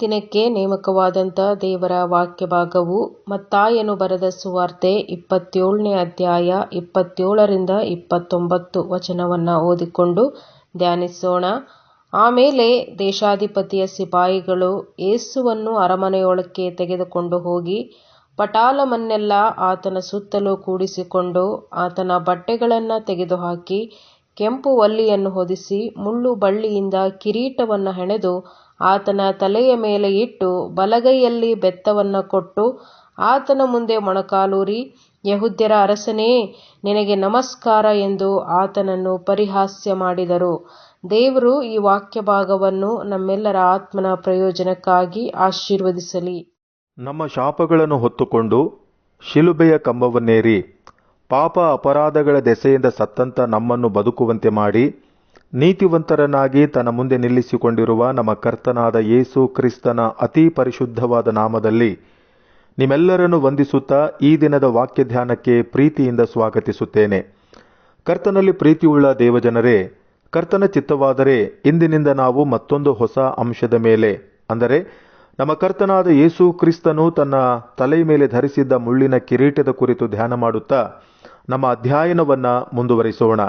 ದಿನಕ್ಕೆ ನೇಮಕವಾದಂಥ ದೇವರ ವಾಕ್ಯ ಭಾಗವು ಮತ್ತಾಯನು ಬರೆದ ಸುವಾರ್ತೆ ಇಪ್ಪತ್ತೇಳನೇ ಅಧ್ಯಾಯ ಇಪ್ಪತ್ತೇಳರಿಂದ ಇಪ್ಪತ್ತೊಂಬತ್ತು ವಚನವನ್ನು ಓದಿಕೊಂಡು ಧ್ಯಾನಿಸೋಣ. ಆಮೇಲೆ ದೇಶಾಧಿಪತಿಯ ಸಿಪಾಯಿಗಳು ಯೇಸುವನ್ನು ಅರಮನೆಯೊಳಕ್ಕೆ ತೆಗೆದುಕೊಂಡು ಹೋಗಿ ಪಟಾಲಮನ್ನೆಲ್ಲ ಆತನ ಸುತ್ತಲೂ ಕೂಡಿಸಿಕೊಂಡು ಆತನ ಬಟ್ಟೆಗಳನ್ನು ತೆಗೆದುಹಾಕಿ ಕೆಂಪು ವಲ್ಲಿಯನ್ನು ಹೊದಿಸಿ ಮುಳ್ಳು ಬಳ್ಳಿಯಿಂದ ಕಿರೀಟವನ್ನು ಹೆಣೆದು ಆತನ ತಲೆಯ ಮೇಲೆ ಇಟ್ಟು ಬಲಗೈಯಲ್ಲಿ ಬೆತ್ತವನ್ನು ಕೊಟ್ಟು ಆತನ ಮುಂದೆ ಮೊಣಕಾಲೂರಿ, ಯಹುದ್ಯರ ಅರಸನೇ, ನಿನಗೆ ನಮಸ್ಕಾರ ಎಂದು ಆತನನ್ನು ಪರಿಹಾಸ್ಯ ಮಾಡಿದರು. ದೇವರು ಈ ವಾಕ್ಯ ಭಾಗವನ್ನು ನಮ್ಮೆಲ್ಲರ ಆತ್ಮನ ಪ್ರಯೋಜನಕ್ಕಾಗಿ ಆಶೀರ್ವದಿಸಲಿ. ನಮ್ಮ ಶಾಪಗಳನ್ನು ಹೊತ್ತುಕೊಂಡು ಶಿಲುಬೆಯ ಕಂಬವನ್ನೇರಿ, ಪಾಪ ಅಪರಾಧಗಳ ದೆಸೆಯಿಂದ ಸತ್ತಂತ ನಮ್ಮನ್ನು ಬದುಕುವಂತೆ ಮಾಡಿ ನೀತಿವಂತರನ್ನಾಗಿ ತನ್ನ ಮುಂದೆ ನಿಲ್ಲಿಸಿಕೊಂಡಿರುವ ನಮ್ಮ ಕರ್ತನಾದ ಯೇಸು ಕ್ರಿಸ್ತನ ಅತಿ ಪರಿಶುದ್ಧವಾದ ನಾಮದಲ್ಲಿ ನಿಮ್ಮೆಲ್ಲರನ್ನು ವಂದಿಸುತ್ತಾ ಈ ದಿನದ ವಾಕ್ಯ ಧ್ಯಾನಕ್ಕೆ ಪ್ರೀತಿಯಿಂದ ಸ್ವಾಗತಿಸುತ್ತೇನೆ. ಕರ್ತನಲ್ಲಿ ಪ್ರೀತಿಯುಳ್ಳ ದೇವಜನರೇ, ಕರ್ತನ ಚಿತ್ತವಾದರೆ ಇಂದಿನಿಂದ ನಾವು ಮತ್ತೊಂದು ಹೊಸ ಅಂಶದ ಮೇಲೆ, ಅಂದರೆ ನಮ್ಮ ಕರ್ತನಾದ ಯೇಸು ಕ್ರಿಸ್ತನು ತನ್ನ ತಲೆಯ ಮೇಲೆ ಧರಿಸಿದ್ದ ಮುಳ್ಳಿನ ಕಿರೀಟದ ಕುರಿತು ಧ್ಯಾನ ಮಾಡುತ್ತಾ ನಮ್ಮ ಅಧ್ಯಯನವನ್ನು ಮುಂದುವರಿಸೋಣ.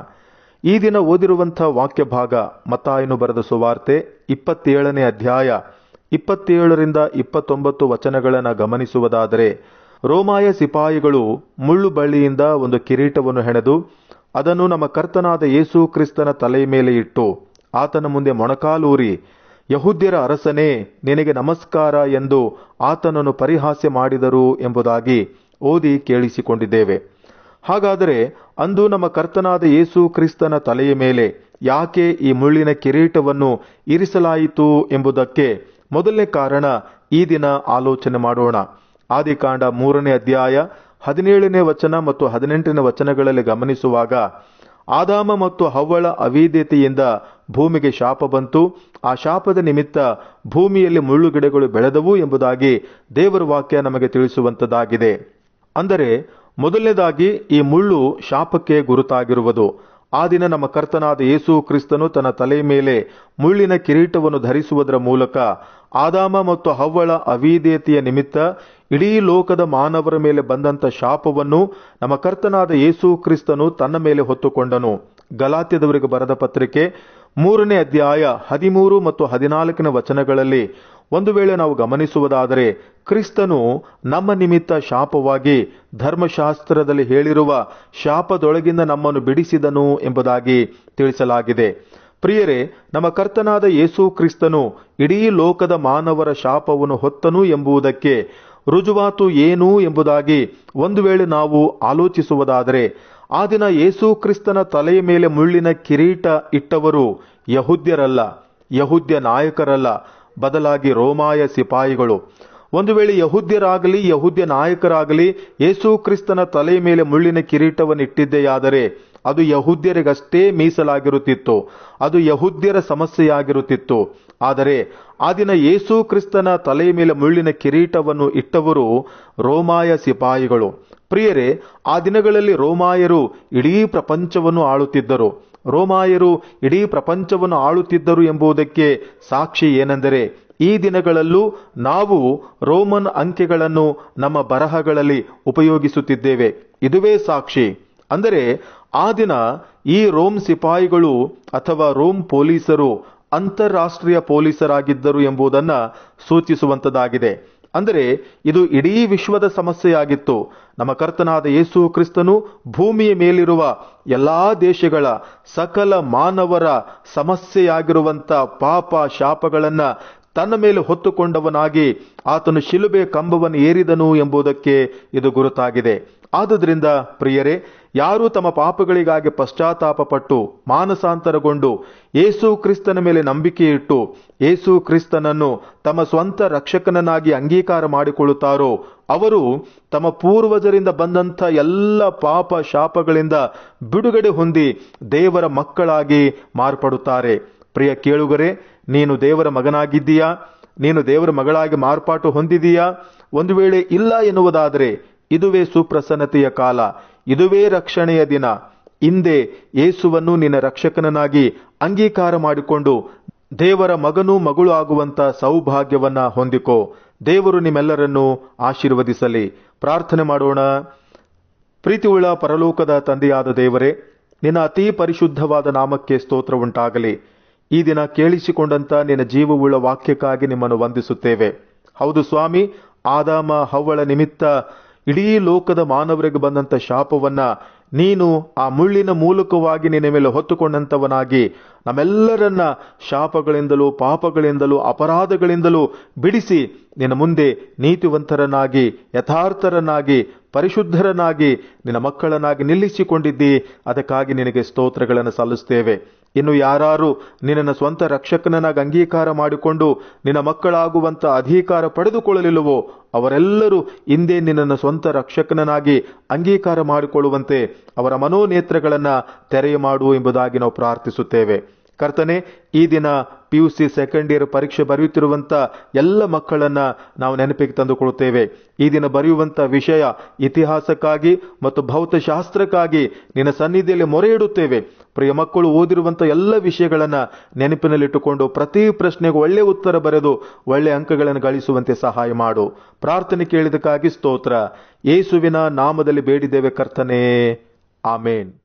ಈ ದಿನ ಓದಿರುವಂಥ ವಾಕ್ಯ ಭಾಗ ಮತ್ತಾಯನು ಬರೆದ ಸುವಾರ್ತೆ ಇಪ್ಪತ್ತೇಳನೇ ಅಧ್ಯಾಯ ಇಪ್ಪತ್ತೇಳರಿಂದ ಇಪ್ಪತ್ತೊಂಬತ್ತು ವಚನಗಳನ್ನು ಗಮನಿಸುವುದಾದರೆ, ರೋಮಾಯ ಸಿಪಾಯಿಗಳು ಮುಳ್ಳು ಬಳ್ಳಿಯಿಂದ ಒಂದು ಕಿರೀಟವನ್ನು ಹೆಣೆದು ಅದನ್ನು ನಮ್ಮ ಕರ್ತನಾದ ಯೇಸು ಕ್ರಿಸ್ತನ ತಲೆಯ ಮೇಲೆ ಇಟ್ಟು ಆತನ ಮುಂದೆ ಮೊಣಕಾಲೂರಿ, ಯಹುದ್ಯರ ಅರಸನೇ, ನಿನಗೆ ನಮಸ್ಕಾರ ಎಂದು ಆತನನ್ನು ಪರಿಹಾಸ್ಯ ಮಾಡಿದರು ಎಂಬುದಾಗಿ ಓದಿ ಕೇಳಿಸಿಕೊಂಡಿದ್ದೇವೆ. ಹಾಗಾದರೆ ಅಂದು ನಮ್ಮ ಕರ್ತನಾದ ಯೇಸು ಕ್ರಿಸ್ತನ ತಲೆಯ ಮೇಲೆ ಯಾಕೆ ಈ ಮುಳ್ಳಿನ ಕಿರೀಟವನ್ನು ಇರಿಸಲಾಯಿತು ಎಂಬುದಕ್ಕೆ ಮೊದಲನೇ ಕಾರಣ ಈ ದಿನ ಆಲೋಚನೆ ಮಾಡೋಣ. ಆದಿಕಾಂಡ ಮೂರನೇ ಅಧ್ಯಾಯ ಹದಿನೇಳನೇ ವಚನ ಮತ್ತು ಹದಿನೆಂಟನೇ ವಚನಗಳಲ್ಲಿ ಗಮನಿಸುವಾಗ, ಆದಾಮ ಮತ್ತು ಹವ್ವಳ ಅವಿದ್ಯತೆಯಿಂದ ಭೂಮಿಗೆ ಶಾಪ ಬಂತು. ಆ ಶಾಪದ ನಿಮಿತ್ತ ಭೂಮಿಯಲ್ಲಿ ಮುಳ್ಳು ಗಿಡಗಳು ಬೆಳೆದವು ಎಂಬುದಾಗಿ ದೇವರ ವಾಕ್ಯ ನಮಗೆ ತಿಳಿಸುವಂತದಾಗಿದೆ. ಅಂದರೆ ಮೊದಲನೇದಾಗಿ ಈ ಮುಳ್ಳು ಶಾಪಕ್ಕೆ ಗುರುತಾಗಿರುವುದು. ಆ ದಿನ ನಮ್ಮ ಕರ್ತನಾದ ಯೇಸು ಕ್ರಿಸ್ತನು ತನ್ನ ತಲೆ ಮೇಲೆ ಮುಳ್ಳಿನ ಕಿರೀಟವನ್ನು ಧರಿಸುವುದರ ಮೂಲಕ ಆದಾಮ ಮತ್ತು ಹವ್ವಳ ಅವಿಧೇಯತೆಯ ನಿಮಿತ್ತ ಇಡೀ ಲೋಕದ ಮಾನವರ ಮೇಲೆ ಬಂದಂತ ಶಾಪವನ್ನು ನಮ್ಮ ಕರ್ತನಾದ ಯೇಸು ಕ್ರಿಸ್ತನು ತನ್ನ ಮೇಲೆ ಹೊತ್ತುಕೊಂಡನು. ಗಲಾತ್ಯದವರಿಗೆ ಬರೆದ ಪತ್ರಿಕೆ ಮೂರನೇ ಅಧ್ಯಾಯ ಹದಿಮೂರು ಮತ್ತು ಹದಿನಾಲ್ಕಿನ ವಚನಗಳಲ್ಲಿ ಒಂದು ವೇಳೆ ನಾವು ಗಮನಿಸುವುದಾದರೆ ಕ್ರಿಸ್ತನು ನಮ್ಮ ನಿಮಿತ್ತ ಶಾಪವಾಗಿ ಧರ್ಮಶಾಸ್ತ್ರದಲ್ಲಿ ಹೇಳಿರುವ ಶಾಪದೊಳಗಿಂದ ನಮ್ಮನ್ನು ಬಿಡಿಸಿದನು ಎಂಬುದಾಗಿ ತಿಳಿಸಲಾಗಿದೆ. ಪ್ರಿಯರೇ, ನಮ್ಮ ಕರ್ತನಾದ ಯೇಸು ಕ್ರಿಸ್ತನು ಇಡೀ ಲೋಕದ ಮಾನವರ ಶಾಪವನ್ನು ಹೊತ್ತನು ಎಂಬುದಕ್ಕೆ ರುಜುವಾತು ಏನು ಎಂಬುದಾಗಿ ಒಂದು ವೇಳೆ ನಾವು ಆಲೋಚಿಸುವುದಾದರೆ, ಆ ದಿನ ಯೇಸು ಕ್ರಿಸ್ತನ ತಲೆಯ ಮೇಲೆ ಮುಳ್ಳಿನ ಕಿರೀಟ ಇಟ್ಟವರು ಯಹುದ್ಯರಲ್ಲ, ಯಹುದ್ಯ ನಾಯಕರಲ್ಲ, ಬದಲಾಗಿ ರೋಮಾಯ ಸಿಪಾಯಿಗಳು. ಒಂದು ವೇಳೆ ಯಹುದ್ಯರಾಗಲಿ, ಯಹುದ್ಯ ನಾಯಕರಾಗಲಿ, ಯೇಸು ಕ್ರಿಸ್ತನ ತಲೆಯ ಮೇಲೆ ಮುಳ್ಳಿನ ಕಿರೀಟವನ್ನು ಇಟ್ಟಿದ್ದೆಯಾದರೆ ಅದು ಯಹುದ್ಯರಿಗಷ್ಟೇ ಮೀಸಲಾಗಿರುತ್ತಿತ್ತು, ಅದು ಯಹುದ್ಯರ ಸಮಸ್ಯೆಯಾಗಿರುತ್ತಿತ್ತು. ಆದರೆ ಆ ದಿನ ಯೇಸು ಕ್ರಿಸ್ತನ ತಲೆಯ ಮೇಲೆ ಮುಳ್ಳಿನ ಕಿರೀಟವನ್ನು ಇಟ್ಟವರು ರೋಮಾಯ ಸಿಪಾಯಿಗಳು. ಪ್ರಿಯರೇ, ಆ ದಿನಗಳಲ್ಲಿ ರೋಮಾಯರು ಇಡೀ ಪ್ರಪಂಚವನ್ನು ಆಳುತ್ತಿದ್ದರು. ರೋಮಾಯರು ಇಡೀ ಪ್ರಪಂಚವನ್ನು ಆಳುತ್ತಿದ್ದರು ಎಂಬುದಕ್ಕೆ ಸಾಕ್ಷಿ ಏನೆಂದರೆ, ಈ ದಿನಗಳಲ್ಲೂ ನಾವು ರೋಮನ್ ಅಂಕೆಗಳನ್ನು ನಮ್ಮ ಬರಹಗಳಲ್ಲಿ ಉಪಯೋಗಿಸುತ್ತಿದ್ದೇವೆ. ಇದುವೇ ಸಾಕ್ಷಿ. ಅಂದರೆ, ಆ ದಿನ ಈ ರೋಮ್ ಸಿಪಾಯಿಗಳು ಅಥವಾ ರೋಮ್ ಪೊಲೀಸರು ಅಂತಾರಾಷ್ಟ್ರೀಯ ಪೊಲೀಸರಾಗಿದ್ದರು ಎಂಬುದನ್ನ ಸೂಚಿಸುವಂತದಾಗಿದೆ ಅಂದರೆ, ಇದು ಇಡೀ ವಿಶ್ವದ ಸಮಸ್ಯೆಯಾಗಿತ್ತು. ನಮ್ಮ ಕರ್ತನಾದ ಯೇಸು ಕ್ರಿಸ್ತನು ಭೂಮಿಯ ಮೇಲಿರುವ ಎಲ್ಲಾ ದೇಶಗಳ ಸಕಲ ಮಾನವರ ಸಮಸ್ಯೆಯಾಗಿರುವಂತ ಪಾಪ ಶಾಪಗಳನ್ನ ತನ್ನ ಮೇಲೆ ಹೊತ್ತುಕೊಂಡವನಾಗಿ ಆತನು ಶಿಲುಬೆ ಕಂಬವನ್ನು ಏರಿದನು ಎಂಬುದಕ್ಕೆ ಇದು ಗುರುತಾಗಿದೆ. ಆದುದರಿಂದ, ಪ್ರಿಯರೇ ಯಾರು ತಮ್ಮ ಪಾಪಗಳಿಗಾಗಿ ಪಶ್ಚಾತ್ತಾಪ ಪಟ್ಟು ಮಾನಸಾಂತರಗೊಂಡು ಏಸು ಕ್ರಿಸ್ತನ ಮೇಲೆ ನಂಬಿಕೆ ಇಟ್ಟು ಏಸು ಕ್ರಿಸ್ತನನ್ನು ತಮ್ಮ ಸ್ವಂತ ರಕ್ಷಕನನ್ನಾಗಿ ಅಂಗೀಕಾರ ಮಾಡಿಕೊಳ್ಳುತ್ತಾರೋ, ಅವರು ತಮ್ಮ ಪೂರ್ವಜರಿಂದ ಬಂದಂಥ ಎಲ್ಲ ಪಾಪ ಶಾಪಗಳಿಂದ ಬಿಡುಗಡೆ ಹೊಂದಿ ದೇವರ ಮಕ್ಕಳಾಗಿ ಮಾರ್ಪಡುತ್ತಾರೆ. ಪ್ರಿಯ ಕೇಳುಗರೆ, ನೀನು ದೇವರ ಮಗನಾಗಿದ್ದೀಯಾ? ನೀನು ದೇವರ ಮಗಳಾಗಿ ಮಾರ್ಪಾಟು ಹೊಂದಿದೀಯಾ ಒಂದು ವೇಳೆ ಇಲ್ಲ ಎನ್ನುವುದಾದರೆ, ಇದುವೇ ಸುಪ್ರಸನ್ನತೆಯ ಕಾಲ. ಇದುವೇ ರಕ್ಷಣೆಯ ದಿನ. ಹಿಂದೆ ಯೇಸುವನ್ನು ನಿನ್ನ ರಕ್ಷಕನನ್ನಾಗಿ ಅಂಗೀಕಾರ ಮಾಡಿಕೊಂಡು ದೇವರ ಮಗನೂ ಮಗಳು ಆಗುವಂತ ಸೌಭಾಗ್ಯವನ್ನ ಹೊಂದಿಕೋ. ದೇವರು ನಿಮ್ಮೆಲ್ಲರನ್ನು ಆಶೀರ್ವದಿಸಲಿ. ಪ್ರಾರ್ಥನೆ ಮಾಡೋಣ. ಪ್ರೀತಿಯುಳ್ಳ ಪರಲೋಕದ ತಂದೆಯಾದ ದೇವರೇ, ನಿನ್ನ ಅತಿ ಪರಿಶುದ್ಧವಾದ ನಾಮಕ್ಕೆ ಸ್ತೋತ್ರ ಉಂಟಾಗಲಿ ಈ ದಿನ ಕೇಳಿಸಿಕೊಂಡಂತ ನಿನ್ನ ಜೀವವುಳ್ಳ ವಾಕ್ಯಕ್ಕಾಗಿ ನಿಮ್ಮನ್ನು ವಂದಿಸುತ್ತೇವೆ. ಹೌದು ಸ್ವಾಮಿ, ಆದಾಮ ಹವ್ವಳ ನಿಮಿತ್ತ ಇಡೀ ಲೋಕದ ಮಾನವರಿಗೆ ಬಂದಂತ ಶಾಪವನ್ನ ನೀನು ಆ ಮುಳ್ಳಿನ ಮೂಲಕವಾಗಿ ನಿನ್ನ ಮೇಲೆ ಹೊತ್ತುಕೊಂಡಂತವನಾಗಿ ನಮ್ಮೆಲ್ಲರನ್ನ ಶಾಪಗಳಿಂದಲೂ ಪಾಪಗಳಿಂದಲೂ ಅಪರಾಧಗಳಿಂದಲೂ ಬಿಡಿಸಿ ನಿನ್ನ ಮುಂದೆ ನೀತಿವಂತರನ್ನಾಗಿ, ಯಥಾರ್ಥರನ್ನಾಗಿ, ಪರಿಶುದ್ಧರನ್ನಾಗಿ ನಿನ್ನ ಮಕ್ಕಳನ್ನಾಗಿ ನಿಲ್ಲಿಸಿಕೊಂಡಿದ್ದಿ. ಅದಕ್ಕಾಗಿ ನಿನಗೆ ಸ್ತೋತ್ರಗಳನ್ನು ಸಲ್ಲಿಸ್ತೇವೆ ಇನ್ನು ಯಾರಾರು ನಿನ್ನನ್ನು ಸ್ವಂತ ರಕ್ಷಕನನ್ನಾಗಿ ಅಂಗೀಕಾರ ಮಾಡಿಕೊಂಡು ನಿನ್ನ ಮಕ್ಕಳಾಗುವಂತ ಅಧಿಕಾರ ಪಡೆದುಕೊಳ್ಳಲಿಲ್ಲವೋ ಅವರೆಲ್ಲರೂ ಹಿಂದೆ ನಿನ್ನನ್ನು ಸ್ವಂತ ರಕ್ಷಕನನ್ನಾಗಿ ಅಂಗೀಕಾರ ಮಾಡಿಕೊಳ್ಳುವಂತೆ ಅವರ ಮನೋನೇತ್ರಗಳನ್ನು ತೆರೆಯ ಮಾಡು ಎಂಬುದಾಗಿ ನಾವು ಪ್ರಾರ್ಥಿಸುತ್ತೇವೆ. ಕರ್ತನೆ, ಈ ದಿನ P U C second year ಪರೀಕ್ಷೆ ಬರೆಯುತ್ತಿರುವಂಥ ಎಲ್ಲ ಮಕ್ಕಳನ್ನ ನಾವು ನೆನಪಿಗೆ ತಂದುಕೊಳ್ಳುತ್ತೇವೆ ಈ ದಿನ ಬರೆಯುವಂಥ ವಿಷಯ ಇತಿಹಾಸಕ್ಕಾಗಿ ಮತ್ತು ಭೌತಶಾಸ್ತ್ರಕ್ಕಾಗಿ ನಿನ್ನ ಸನ್ನಿಧಿಯಲ್ಲಿ ಮೊರೆ ಇಡುತ್ತೇವೆ ಪ್ರಿಯ ಮಕ್ಕಳು ಓದಿರುವಂಥ ಎಲ್ಲ ವಿಷಯಗಳನ್ನ ನೆನಪಿನಲ್ಲಿಟ್ಟುಕೊಂಡು ಪ್ರತಿ ಪ್ರಶ್ನೆಗೂ ಒಳ್ಳೆ ಉತ್ತರ ಬರೆದು ಒಳ್ಳೆ ಅಂಕಗಳನ್ನು ಗಳಿಸುವಂತೆ ಸಹಾಯ ಮಾಡು. ಪ್ರಾರ್ಥನೆ ಕೇಳಿದಕ್ಕಾಗಿ ಸ್ತೋತ್ರ. ಯೇಸುವಿನ ನಾಮದಲ್ಲಿ ಬೇಡಿದ್ದೇವೆ ಕರ್ತನೇ. ಆಮೇನ್.